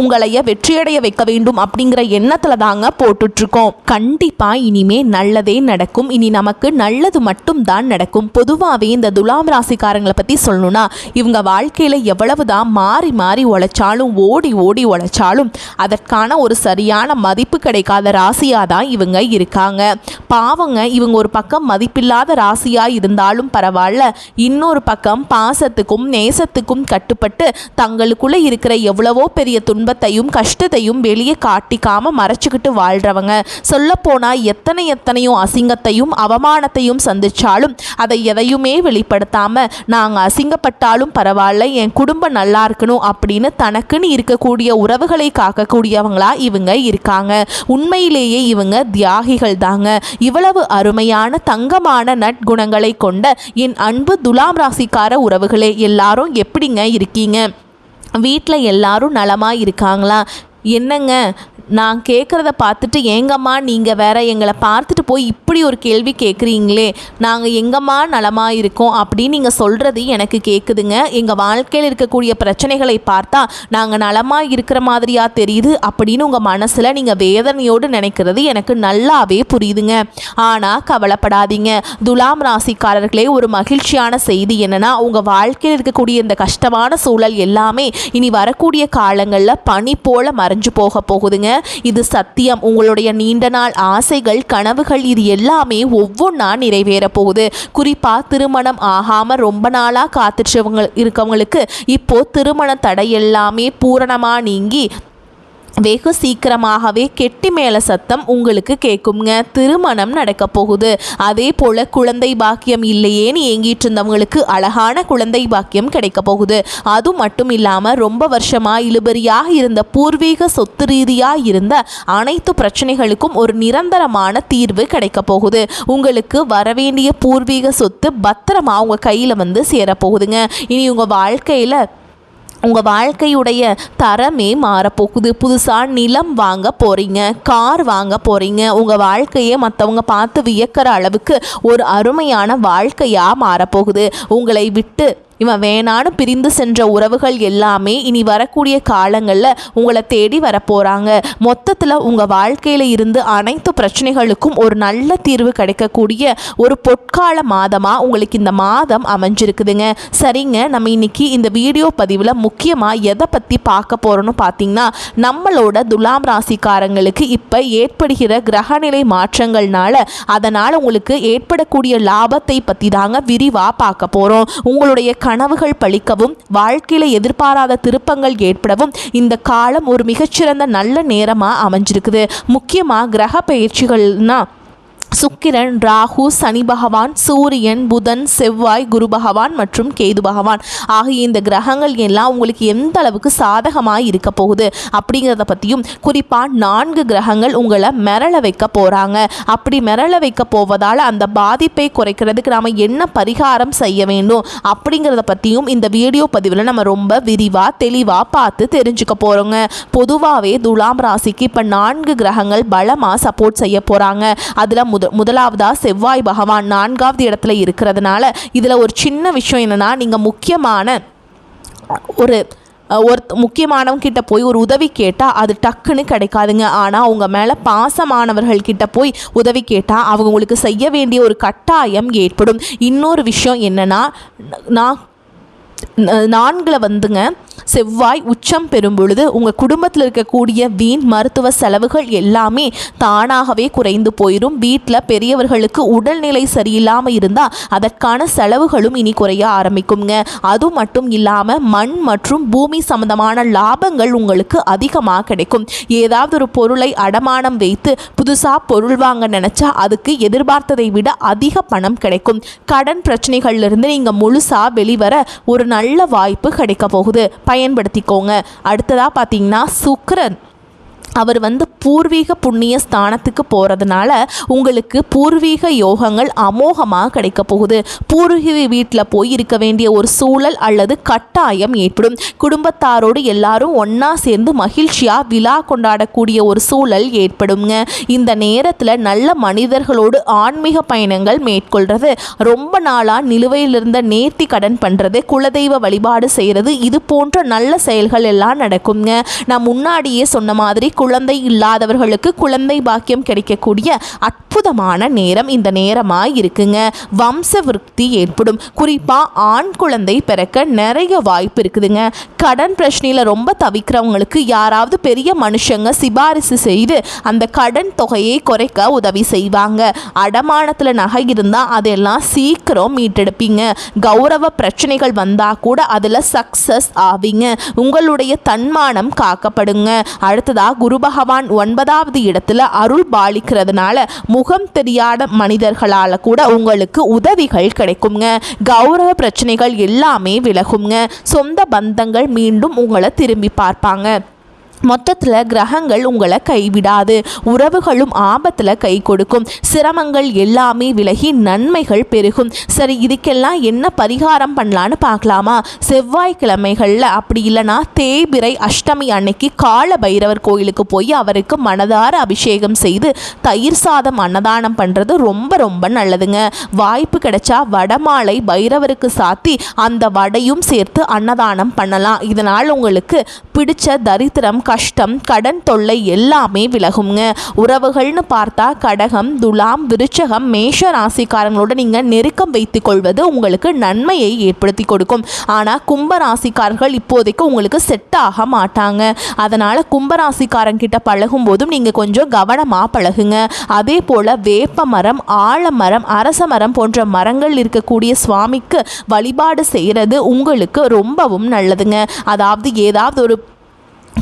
உங்களைய வெற்றியடைய வைக்க வேண்டும் அப்படிங்கிற எண்ணத்துல தாங்க போட்டுட்ருக்கோம். கண்டிப்பா இனிமே நல்லதே நடக்கும். இனி நமக்கு நல்லது மட்டும் தான் நடக்கும். பொதுவாகவே இந்த துலாம் ராசிக்காரங்களை பற்றி சொல்லணும்னா இவங்க வாழ்க்கையில் எவ்வளவு தான் மாறி மாறி உழைச்சாலும் ஓடி ஓடி உழைச்சாலும் அதற்கான ஒரு சரியான மதிப்பு கிடைக்காத ராசியாக தான் இவங்க இருக்காங்க. பாவங்க இவங்க ஒரு பக்கம் மதிப்பில்லாத ராசியாக இருந்தாலும் பரவாயில்ல. இன்னொரு பக்கம் பாசத்துக்கும் நேசத்துக்கும் கட்டுப்பட்டு தங்களுக்குள்ளே இருக்கிற எவ்வளவோ பெரிய துன்ப துன்பத்தையும் கஷ்டத்தையும் வெளியே காட்டிக்காம மறைச்சிக்கிட்டு வாழ்கிறவங்க சொல்லப்போனால் எத்தனை எத்தனையோ அசிங்கத்தையும் அவமானத்தையும் சந்திச்சாலும் அதை எதையுமே வெளிப்படுத்தாம நாங்கள் அசிங்கப்பட்டாலும் பரவாயில்ல என் குடும்பம் நல்லா இருக்கணும் அப்படின்னு தனக்குன்னு இருக்கக்கூடிய உறவுகளை காக்கக்கூடியவங்களா இவங்க இருக்காங்க. உண்மையிலேயே இவங்க தியாகிகள் தாங்க. இவ்வளவு அருமையான தங்கமான நற்குணங்களை கொண்ட என் அன்பு துலாம் ராசிக்கார உறவுகளே எல்லாரும் எப்படிங்க இருக்கீங்க? வீட்டில் எல்லாரும் நலமாக இருக்காங்களா? என்னங்க? நான் கேட்குறத பார்த்துட்டு ஏங்கம்மா நீங்கள் வேற எங்களை பார்த்துட்டு போய் இப்படி ஒரு கேள்வி கேட்குறீங்களே நாங்கள் எங்கம்மா நலமாக இருக்கோம்? அப்படின்னு நீங்கள் சொல்கிறது எனக்கு கேட்குதுங்க எங்கள் வாழ்க்கையில் இருக்கக்கூடிய பிரச்சனைகளை பார்த்தா நாங்கள் நலமாக இருக்கிற மாதிரியா தெரியுது? அப்படின்னு உங்கள் மனசில் நீங்கள் வேதனையோடு நினைக்கிறது எனக்கு நல்லாவே புரியுதுங்க. ஆனால் கவலைப்படாதீங்க. துலாம் ராசிக்காரர்களே ஒரு மகிழ்ச்சியான செய்தி என்னென்னா உங்கள் வாழ்க்கையில் இருக்கக்கூடிய இந்த கஷ்டமான சூழல் எல்லாமே இனி வரக்கூடிய காலங்களில் பனி போல மறைஞ்சு போக போகுதுங்க. இது சத்தியம். உங்களுடைய நீண்ட நாள் ஆசைகள் கனவுகள் இது எல்லாமே ஒவ்வொன்றா நிறைவேற போகுது. குறிப்பாக திருமணம் ஆகாமல் ரொம்ப நாளாக காத்துச்சவங்க இருக்கவங்களுக்கு இப்போ திருமண தடை எல்லாமே பூரணமாக நீங்கி வெகு சீக்கிரமாகவே கெட்டி மேல சத்தம் உங்களுக்கு கேட்குங்க திருமணம் நடக்க போகுது. அதே போல குழந்தை பாக்கியம் இல்லையேன்னு ஏங்கிட்டு இருந்தவங்களுக்கு அழகான குழந்தை பாக்கியம் கிடைக்க போகுது. அது மட்டும் இல்லாமல் ரொம்ப வருஷமாக இழுபறியாக இருந்த பூர்வீக சொத்து ரீதியாக இருந்த அனைத்து பிரச்சனைகளுக்கும் ஒரு நிரந்தரமான தீர்வு கிடைக்க போகுது. உங்களுக்கு வரவேண்டிய பூர்வீக சொத்து பத்திரமா உங்கள் கையில் வந்து சேரப்போகுதுங்க இனி உங்கள் வாழ்க்கையில் உங்கள் வாழ்க்கையுடைய தரமே மாறப்போகுது புதுசாக நிலம் வாங்க போகிறீங்க கார் வாங்க போகிறீங்க உங்கள் வாழ்க்கையை மற்றவங்க பார்த்து வியக்கிற அளவுக்கு ஒரு அருமையான வாழ்க்கையாக மாறப்போகுது உங்களை விட்டு இவன் வேணான்னு பிரிந்து சென்ற உறவுகள் எல்லாமே இனி வரக்கூடிய காலங்களில் உங்களை தேடி வரப்போகிறாங்க மொத்தத்தில் உங்கள் வாழ்க்கையில் இருந்து அனைத்து பிரச்சனைகளுக்கும் ஒரு நல்ல தீர்வு கிடைக்கக்கூடிய ஒரு பொற்கால மாதமாக உங்களுக்கு இந்த மாதம் அமைஞ்சிருக்குதுங்க. சரிங்க நம்ம இன்னைக்கு இந்த வீடியோ பதிவில் முக்கியமாக எதை பற்றி பார்க்க போகிறோன்னு பார்த்தீங்கன்னா நம்மளோட துலாம் ராசிக்காரங்களுக்கு இப்போ ஏற்படுகிற கிரகநிலை மாற்றங்கள்னால அதனால் உங்களுக்கு ஏற்படக்கூடிய லாபத்தை பற்றி தாங்க விரிவாக பார்க்க போகிறோம் உங்களுடைய கனவுகள் பழிக்கவும் வாழ்க்கையில் எதிர்பாராத திருப்பங்கள் ஏற்படவும் இந்த காலம் ஒரு மிகச்சிறந்த நல்ல நேரமாக அமைஞ்சிருக்குது. முக்கியமாக கிரக பயிற்சிகள்னா சுக்கிரன் ராகு சனி பகவான் சூரியன் புதன் செவ்வாய் குரு பகவான் மற்றும் கேது பகவான். ஆகிய இந்த கிரகங்கள் எல்லாம் உங்களுக்கு எந்த அளவுக்கு சாதகமாக இருக்க போகுது அப்படிங்கிறத பற்றியும் குறிப்பாக நான்கு கிரகங்கள் உங்களை மிரள வைக்க போகிறாங்க அப்படி மிரள வைக்க போவதால் அந்த பாதிப்பை குறைக்கிறதுக்கு நாம் என்ன பரிகாரம் செய்ய வேண்டும் அப்படிங்கிறத பற்றியும் இந்த வீடியோ பதிவில் நம்ம ரொம்ப விரிவாக தெளிவாக பார்த்து தெரிஞ்சுக்க போகிறோங்க பொதுவாகவே துலாம் ராசிக்கு இப்போ நான்கு கிரகங்கள் பலமாக சப்போர்ட் செய்ய போகிறாங்க அதில் முத முதலாவதாக செவ்வாய் பகவான் நான்காவது இடத்துல இருக்கிறதுனால இதில் ஒரு சின்ன விஷயம் என்னென்னா நீங்கள் முக்கியமான ஒரு ஒரு முக்கியமானவங்கிட்ட போய் ஒரு உதவி கேட்டால் அது டக்குன்னு கிடைக்காதுங்க. ஆனால் அவங்க மேலே பாசமானவர்கள்கிட்ட போய் உதவி கேட்டால் அவங்க உங்களுக்கு செய்ய வேண்டிய ஒரு கட்டாயம் ஏற்படும். இன்னொரு விஷயம் என்னென்னா நான் நான்கில் வந்துங்க செவ்வாய் உச்சம் பெறும் பொழுது உங்கள் குடும்பத்தில் இருக்கக்கூடிய வீண் மருத்துவ செலவுகள் எல்லாமே தானாகவே குறைந்து போயிடும் வீட்டில் பெரியவர்களுக்கு உடல்நிலை சரியில்லாமல் இருந்தால் அதற்கான செலவுகளும் இனி குறைய ஆரம்பிக்குங்க அது மட்டும் இல்லாமல் மண் மற்றும் பூமி சம்பந்தமான லாபங்கள் உங்களுக்கு அதிகமாக கிடைக்கும். ஏதாவது ஒரு பொருளை அடமானம் வைத்து புதுசாக பொருள் வாங்க நினச்சா அதுக்கு எதிர்பார்த்ததை விட அதிக பணம் கிடைக்கும். கடன் பிரச்சனைகள்லேருந்து நீங்கள் முழுசாக வெளிவர ஒரு நல்ல வாய்ப்பு கிடைக்க போகுது. பயன்படுத்திக்கோங்க. அடுத்ததாக பார்த்தீங்கன்னா சுக்கரன். அவர் வந்து பூர்வீக புண்ணிய ஸ்தானத்துக்கு போகிறதுனால உங்களுக்கு பூர்வீக யோகங்கள் அமோகமாக கிடைக்க போகுது. பூர்வீக வீட்டில் போய் இருக்க வேண்டிய ஒரு சூழல் அல்லது கட்டாயம் ஏற்படும். குடும்பத்தாரோடு எல்லாரும் ஒன்றா சேர்ந்து மகிழ்ச்சியாக விழா கொண்டாடக்கூடிய ஒரு சூழல் ஏற்படுங்க இந்த நேரத்தில் நல்ல மனிதர்களோடு ஆன்மீக பயணங்கள் மேற்கொள்கிறது ரொம்ப நாளாக நிலுவையில் இருந்த நேர்த்தி கடன் பண்ணுறது குலதெய்வ வழிபாடு செய்கிறது இது போன்ற நல்ல செயல்கள் எல்லாம் நடக்குங்க நான் முன்னாடியே சொன்ன மாதிரி குழந்தை இல்லாதவர்களுக்கு குழந்தை பாக்கியம் கிடைக்கக்கூடிய அற்புதமான நேரம் இந்த நேரமாக இருக்குங்க. வம்ச விருத்தி ஏற்படும். குறிப்பாக ஆண் குழந்தை பிறக்க நிறைய வாய்ப்பு இருக்குதுங்க. கடன் பிரச்சனையில் ரொம்ப தவிக்கிறவங்களுக்கு யாராவது பெரிய மனுஷங்க சிபாரிசு செய்து அந்த கடன் தொகையை குறைக்க உதவி செய்வாங்க. அடமானத்தில் நகை இருந்தால் அதெல்லாம் சீக்கிரம் மீட்டெடுப்பீங்க. கௌரவ பிரச்சனைகள் வந்தால் கூட அதில் சக்ஸஸ் ஆவீங்க. உங்களுடைய தன்மானம் காக்கப்படுங்க. அடுத்ததாக குரு பகவான் ஒன்பதாவது இடத்துல அருள் பாலிக்கிறதுனால முகம் தெரியாத மனிதர்களால் கூட உங்களுக்கு உதவிகள் கிடைக்குங்க. கௌரவ பிரச்சனைகள் எல்லாமே விலகுங்க. சொந்த பந்தங்கள் மீண்டும் உங்களை திரும்பி பார்ப்பாங்க. மொத்தத்தில் கிரகங்கள் உங்களை கைவிடாது. உறவுகளும் ஆபத்தில் கை கொடுக்கும். சிரமங்கள் எல்லாமே விலகி நன்மைகள் பெருகும். சரி இதுக்கெல்லாம் என்ன பரிகாரம் பண்ணலான்னு பார்க்கலாமா? செவ்வாய்க்கிழமைகளில் அப்படி இல்லைன்னா தேய்பிரை அஷ்டமி அன்னைக்கு கால பைரவர் கோயிலுக்கு போய் அவருக்கு மனதார அபிஷேகம் செய்து தயிர் சாதம் அன்னதானம் பண்ணுறது ரொம்ப ரொம்ப நல்லதுங்க. வாய்ப்பு கிடைச்சா வடமாலை பைரவருக்கு சாத்தி அந்த வடையும் சேர்த்து அன்னதானம் பண்ணலாம். இதனால் உங்களுக்கு பிடிச்ச தரித்திரம் கஷ்டம் கடன் தொல்லை எல்லாமே விலகுங்க. உறவுகள்னு பார்த்தா கடகம் துலாம் விருச்சகம் மேஷ ராசிக்காரங்களோட நீங்கள் நெருக்கம் வைத்துக் கொள்வது உங்களுக்கு நன்மையை ஏற்படுத்தி கொடுக்கும். ஆனால் கும்ப ராசிக்காரர்கள் இப்போதைக்கு உங்களுக்கு செட் ஆக மாட்டாங்க. அதனால் கும்பராசிக்காரங்கிட்ட பழகும் போதும் நீங்கள் கொஞ்சம் கவனமாக பழகுங்க. அதே போல் வேப்ப மரம் ஆலமரம் அரச மரம் போன்ற மரங்கள் இருக்கக்கூடிய சுவாமிக்கு வழிபாடு செய்கிறது உங்களுக்கு ரொம்பவும் நல்லதுங்க. அதாவது ஏதாவது ஒரு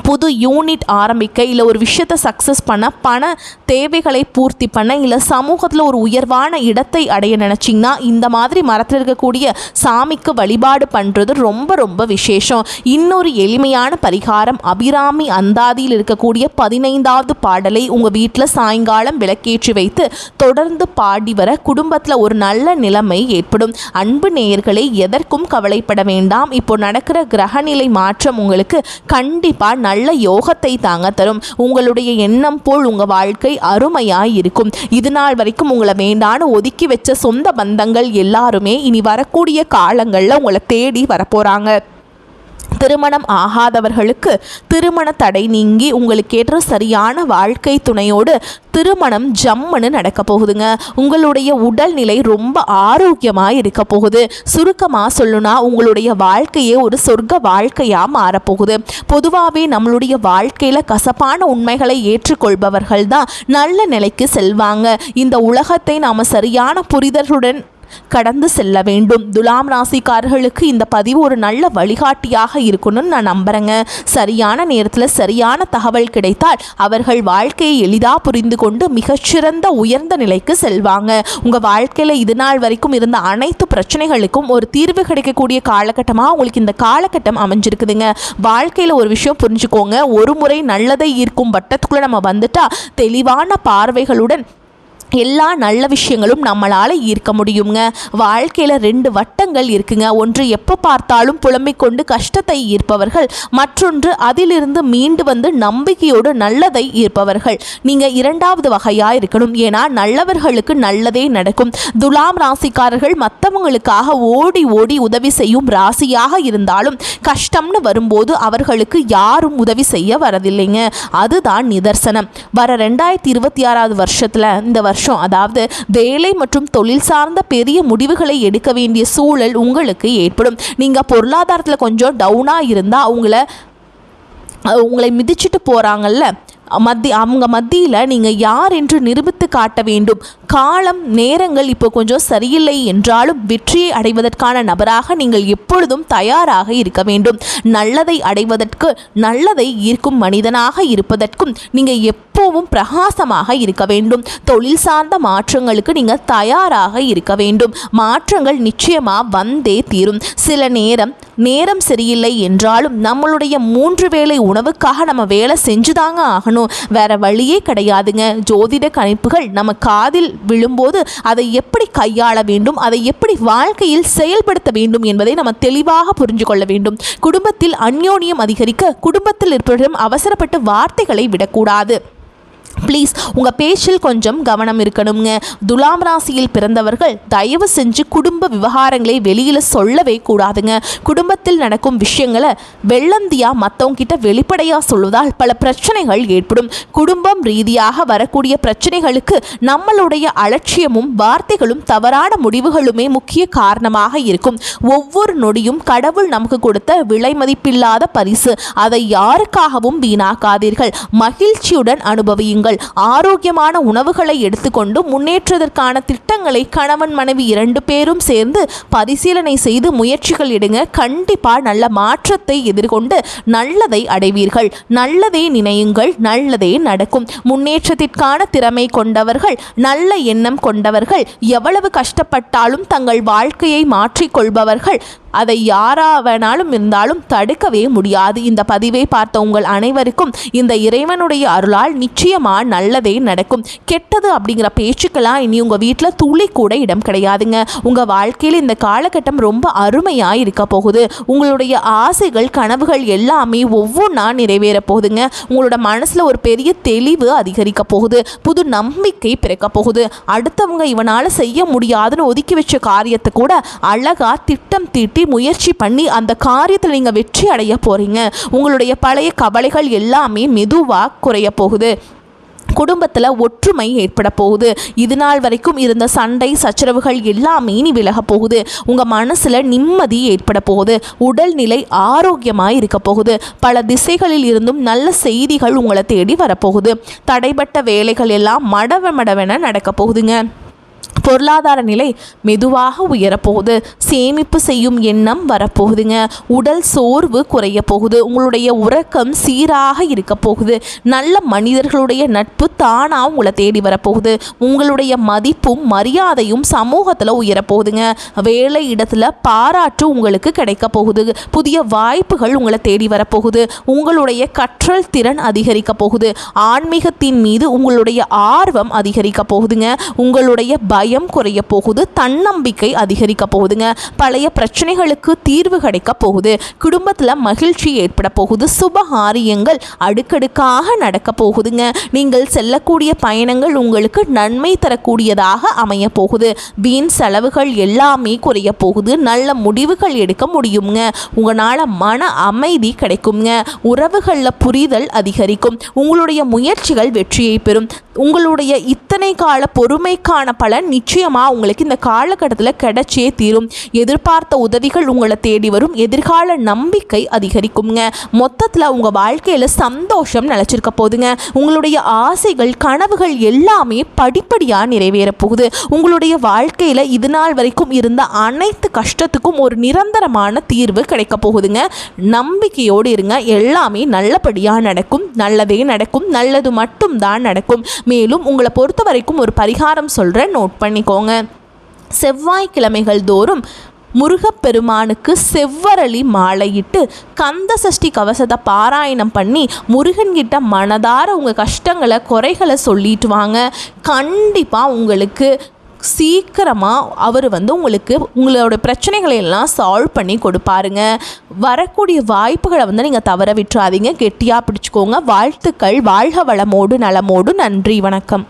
புது யூனிட் ஆரம்பிக்க இல்லை ஒரு விஷயத்தை சக்ஸஸ் பண்ண பண தேவைகளை பூர்த்தி பண்ண இல்லை சமூகத்தில் ஒரு உயர்வான இடத்தை அடைய நினச்சிங்கன்னா இந்த மாதிரி மரத்தில் இருக்கக்கூடிய சாமிக்கு வழிபாடு பண்ணுறது ரொம்ப ரொம்ப விசேஷம். இன்னொரு எளிமையான பரிகாரம் அபிராமி அந்தாதியில் இருக்கக்கூடிய பதினைந்தாவது பாடலை உங்கள் வீட்டில் சாயங்காலம் விளக்கேற்றி வைத்து தொடர்ந்து பாடி வர குடும்பத்தில் ஒரு நல்ல நிலைமை ஏற்படும். அன்பு நேயர்களை எதற்கும் கவலைப்பட வேண்டாம். இப்போ நடக்கிற கிரகநிலை மாற்றம் உங்களுக்கு கண்டிப்பாக நல்ல யோகத்தை தாங்க தரும். உங்களுடைய எண்ணம் போல் உங்கள் வாழ்க்கை அருமையாய் இருக்கும் இது நாள் வரைக்கும் உங்களை வேண்டான்னு ஒதுக்கி வச்ச சொந்த பந்தங்கள் எல்லாருமே இனி வரக்கூடிய காலங்களில் உங்களை தேடி வரப்போகிறாங்க திருமணம் ஆகாதவர்களுக்கு திருமண தடை நீங்கி உங்களுக்கு ஏற்ற சரியான வாழ்க்கை துணையோடு திருமணம் ஜம்முன்னு நடக்க போகுதுங்க. உங்களுடைய உடல்நிலை ரொம்ப ஆரோக்கியமாக இருக்க போகுது. சுருக்கமாக சொல்லுனா உங்களுடைய வாழ்க்கையே ஒரு சொர்க்க வாழ்க்கையாக மாறப்போகுது. பொதுவாகவே நம்மளுடைய வாழ்க்கையில் கசப்பான உண்மைகளை ஏற்றுக்கொள்பவர்கள் தான் நல்ல நிலைக்கு செல்வாங்க. இந்த உலகத்தை நாம் சரியான புரிதலுடன் கடந்து செல்ல வேண்டும். துலாம் ராசிக்காரர்களுக்கு இந்த பதிவு ஒரு நல்ல வழிகாட்டியாக இருக்கணும்னு நான் நம்புறேங்க. சரியான நேரத்தில் சரியான தகவல் கிடைத்தால் அவர்கள் வாழ்க்கையை எளிதாக புரிந்து கொண்டு மிகச்சிறந்த உயர்ந்த நிலைக்கு செல்வாங்க. உங்கள் வாழ்க்கையில் இது நாள் வரைக்கும் இருந்த அனைத்து பிரச்சனைகளுக்கும் ஒரு தீர்வு கிடைக்கக்கூடிய காலகட்டமாக உங்களுக்கு இந்த காலகட்டம் அமைஞ்சிருக்குதுங்க. வாழ்க்கையில் ஒரு விஷயம் புரிஞ்சுக்கோங்க. ஒரு முறை நல்லதை ஈர்க்கும் வட்டத்துக்குள்ளே நம்ம வந்துட்டால் தெளிவான பார்வைகளுடன் எல்லா நல்ல விஷயங்களும் நம்மளால் ஈர்க்க முடியுங்க வாழ்க்கையில் ரெண்டு வட்டங்கள் இருக்குங்க. ஒன்று எப்போ பார்த்தாலும் புலம்பிக் கொண்டு கஷ்டத்தை ஈர்ப்பவர்கள். மற்றொன்று அதிலிருந்து மீண்டு வந்து நம்பிக்கையோடு நல்லதை ஈர்ப்பவர்கள். நீங்கள் இரண்டாவது வகையாக இருக்கணும். ஏன்னா நல்லவர்களுக்கு நல்லதே நடக்கும். துலாம் ராசிக்காரர்கள் மற்றவங்களுக்காக ஓடி ஓடி உதவி செய்யும் ராசியாக இருந்தாலும் கஷ்டம்னு வரும்போது அவர்களுக்கு யாரும் உதவி செய்ய வரதில்லைங்க. அதுதான் நிதர்சனம். வர ரெண்டாயிரத்தி இருபத்தி ஆறாவது வருஷத்தில் இந்த வருஷம் அதாவது வேலை மற்றும் தொழில் சார்ந்த பெரிய முடிவுகளை எடுக்க வேண்டிய சூழல் உங்களுக்கு ஏற்படும். நீங்கள் பொருளாதாரத்தில் கொஞ்சம் டவுனாக இருந்தால் அவங்கள உங்களை மிதிச்சிட்டு போகிறாங்கல்ல மத்தி அவங்க மத்தியில் நீங்கள் யார் என்று நிரூபித்து காட்ட வேண்டும். காலம் நேரங்கள் இப்போ கொஞ்சம் சரியில்லை என்றாலும் வெற்றியை அடைவதற்கான நபராக நீங்கள் எப்பொழுதும் தயாராக இருக்க வேண்டும். நல்லதை அடைவதற்கு நல்லதை ஈர்க்கும் மனிதனாக இருப்பதற்கும் நீங்கள் எப்போவும் பிரகாசமாக இருக்க வேண்டும். தொழில் சார்ந்த மாற்றங்களுக்கு நீங்கள் தயாராக இருக்க வேண்டும். மாற்றங்கள் நிச்சயமாக வந்தே தீரும். சில நேரம் நேரம் சரியில்லை என்றாலும் நம்மளுடைய மூன்று வேளை உணவுக்காக நம்ம வேலை செஞ்சுதாங்க ஆகணும். வேற வழியே கிடையாதுங்க. ஜோதிட கணிப்புகள் நம்ம காதில் விழும்போது அதை எப்படி கையாள வேண்டும் அதை எப்படி வாழ்க்கையில் செயல்படுத்த வேண்டும் என்பதை நம்ம தெளிவாக புரிஞ்சு கொள்ள வேண்டும். குடும்பத்தில் அந்யோன்யம் அதிகரிக்க குடும்பத்தில் இருப்பவரிடம் அவசரப்பட்டு வார்த்தைகளை விடக்கூடாது. ப்ளீஸ் உங்கள் பேச்சில் கொஞ்சம் கவனம் இருக்கணுங்க துலாம் ராசியில் பிறந்தவர்கள் தயவு செஞ்சு குடும்ப விவகாரங்களை வெளியில் சொல்லவே கூடாதுங்க. குடும்பத்தில் நடக்கும் விஷயங்களை வெள்ளந்தியாக மற்றவங்கிட்ட வெளிப்படையாக சொல்வதால் பல பிரச்சனைகள் ஏற்படும். குடும்பம் ரீதியாக வரக்கூடிய பிரச்சனைகளுக்கு நம்மளுடைய அலட்சியமும் வார்த்தைகளும் தவறான முடிவுகளுமே முக்கிய காரணமாக இருக்கும். ஒவ்வொரு நொடியும் கடவுள் நமக்கு கொடுத்த விலை மதிப்பில்லாத பரிசு. அதை யாருக்காகவும் வீணாக்காதீர்கள். மகிழ்ச்சியுடன் அனுபவியுங்கள். ஆரோக்கியமான உணவுகளை எடுத்துக்கொண்டு முன்னேற்றத்திற்கான திட்டங்களை கணவன் மனைவி இரண்டு பேரும் சேர்ந்து பரிசீலனை செய்து முயற்சிகள் எடுங்க. கண்டிப்பாக நல்ல மாற்றத்தை எதிர்கொண்டு நல்லதை அடைவீர்கள். நல்லதே நினையுங்கள் நல்லதே நடக்கும். முன்னேற்றத்திற்கான திறமை கொண்டவர்கள் நல்ல எண்ணம் கொண்டவர்கள் எவ்வளவு கஷ்டப்பட்டாலும் தங்கள் வாழ்க்கையை மாற்றிக்கொள்பவர்கள். அதை யாராவனாலும் இருந்தாலும் தடுக்கவே முடியாது. இந்த பதிவை பார்த்த உங்கள் அனைவருக்கும் இந்த இறைவனுடைய அருளால் நிச்சயமாக நிச்சயமா நல்லதே நடக்கும். கெட்டது அப்படிங்கிற பேச்சுக்கெல்லாம் இனி உங்கள் வீட்டில் துளி கூட இடம் கிடையாதுங்க. உங்கள் வாழ்க்கையில் இந்த காலகட்டம் ரொம்ப அருமையாக இருக்க போகுது. உங்களுடைய ஆசைகள் கனவுகள் எல்லாமே ஒவ்வொன்றா நிறைவேற போகுதுங்க. உங்களோட மனசில் ஒரு பெரிய தெளிவு அதிகரிக்க போகுது. புது நம்பிக்கை பிறக்க போகுது. அடுத்தவங்க இவனால் செய்ய முடியாதுன்னு ஒதுக்கி வச்ச காரியத்தை கூட அழகாக திட்டம் தீட்டி முயற்சி பண்ணி அந்த காரியத்தில் நீங்கள் வெற்றி அடைய போகிறீங்க உங்களுடைய பழைய கவலைகள் எல்லாமே மெதுவாக குறைய போகுது. குடும்பத்தில் ஒற்றுமை ஏற்பட போகுது. இது நாள் வரைக்கும் இருந்த சண்டை சச்சரவுகள் எல்லாமே இனி விலக போகுது. உங்கள் மனசில் நிம்மதி ஏற்பட போகுது. உடல்நிலை ஆரோக்கியமாக இருக்க போகுது. பல திசைகளில் இருந்தும் நல்ல செய்திகள் உங்களை தேடி வரப்போகுது தடைப்பட்ட வேலைகள் எல்லாம் மடவ மடவென நடக்க போகுதுங்க. பொருளாதார நிலை மெதுவாக உயரப்போகுது. சேமிப்பு செய்யும் எண்ணம் வரப்போகுதுங்க. உடல் சோர்வு குறைய போகுது. உங்களுடைய உறக்கம் சீராக இருக்க போகுது. நல்ல மனிதர்களுடைய நட்பு தானாக உங்களை தேடி வரப்போகுது. உங்களுடைய மதிப்பும் மரியாதையும் சமூகத்தில் உயரப்போகுதுங்க வேலை இடத்துல பாராட்டு உங்களுக்கு கிடைக்க போகுது. புதிய வாய்ப்புகள் உங்களை தேடி வரப்போகுது உங்களுடைய கற்றல் திறன் அதிகரிக்க போகுது. ஆன்மீகத்தின் மீது உங்களுடைய ஆர்வம் அதிகரிக்க போகுதுங்க. உங்களுடைய பயம் குறைய போகுது தன்னம்பிக்கை அதிகரிக்க போகுதுங்க. பழைய பிரச்சனைகளுக்கு தீர்வு கிடைக்க போகுது. குடும்பத்தில் மகிழ்ச்சி ஏற்பட போகுது. சுபகாரியங்கள் அடுக்கடுக்காக நடக்க போகுதுங்க. நீங்கள் செல்லக்கூடிய பயணங்கள் உங்களுக்கு நன்மை தரக்கூடியதாக அமைய போகுது. வீண் செலவுகள் எல்லாமே குறைய போகுது. நல்ல முடிவுகள் எடுக்க முடியுங்க. உங்களால் மன அமைதி கிடைக்குங்க. உறவுகளில் புரிதல் அதிகரிக்கும். உங்களுடைய முயற்சிகள் வெற்றியை பெறும். உங்களுடைய இத்தனை கால பொறுமைக்கான பலன் நிச்சயமாக உங்களுக்கு இந்த காலகட்டத்தில் கிடைச்சே தீரும். எதிர்பார்த்த உதவிகள் உங்களை தேடி வரும். எதிர்கால நம்பிக்கை அதிகரிக்குங்க மொத்தத்தில் உங்கள் வாழ்க்கையில் சந்தோஷம் நிலச்சிருக்க போதுங்க உங்களுடைய ஆசைகள் கனவுகள் எல்லாமே படிப்படியாக நிறைவேற போகுது. உங்களுடைய வாழ்க்கையில் இது நாள் வரைக்கும் இருந்த அனைத்து கஷ்டத்துக்கும் ஒரு நிரந்தரமான தீர்வு கிடைக்க போகுதுங்க. நம்பிக்கையோடு இருங்க. எல்லாமே நல்லபடியாக நடக்கும். நல்லதே நடக்கும். நல்லது மட்டும்தான் நடக்கும். மேலும் உங்களை பொறுத்த வரைக்கும் ஒரு பரிகாரம் சொல்கிறேன் நோட் பண்ணிக்கோங்க. செவ்வாய்க்கிழமைகள் தோறும் முருகப்பெருமானுக்கு செவ்வரளி மாலையிட்டு கந்த சஷ்டி கவசத்தை பாராயணம் பண்ணி முருகன்கிட்ட மனதார உங்கள் கஷ்டங்களை குறைகளை சொல்லிட்டு வாங்க. கண்டிப்பாக உங்களுக்கு சீக்கிரமாக அவர் வந்து உங்களுக்கு உங்களோட பிரச்சனைகளை எல்லாம் சால்வ் பண்ணி கொடுப்பாருங்க. வரக்கூடிய வாய்ப்புகளை வந்து நீங்கள் தவற விட்டுறாதீங்க. கெட்டியாக பிடிச்சிக்கோங்க. வாழ்த்துக்கள். வாழ்க வளமோடு நலமோடு. நன்றி. வணக்கம்.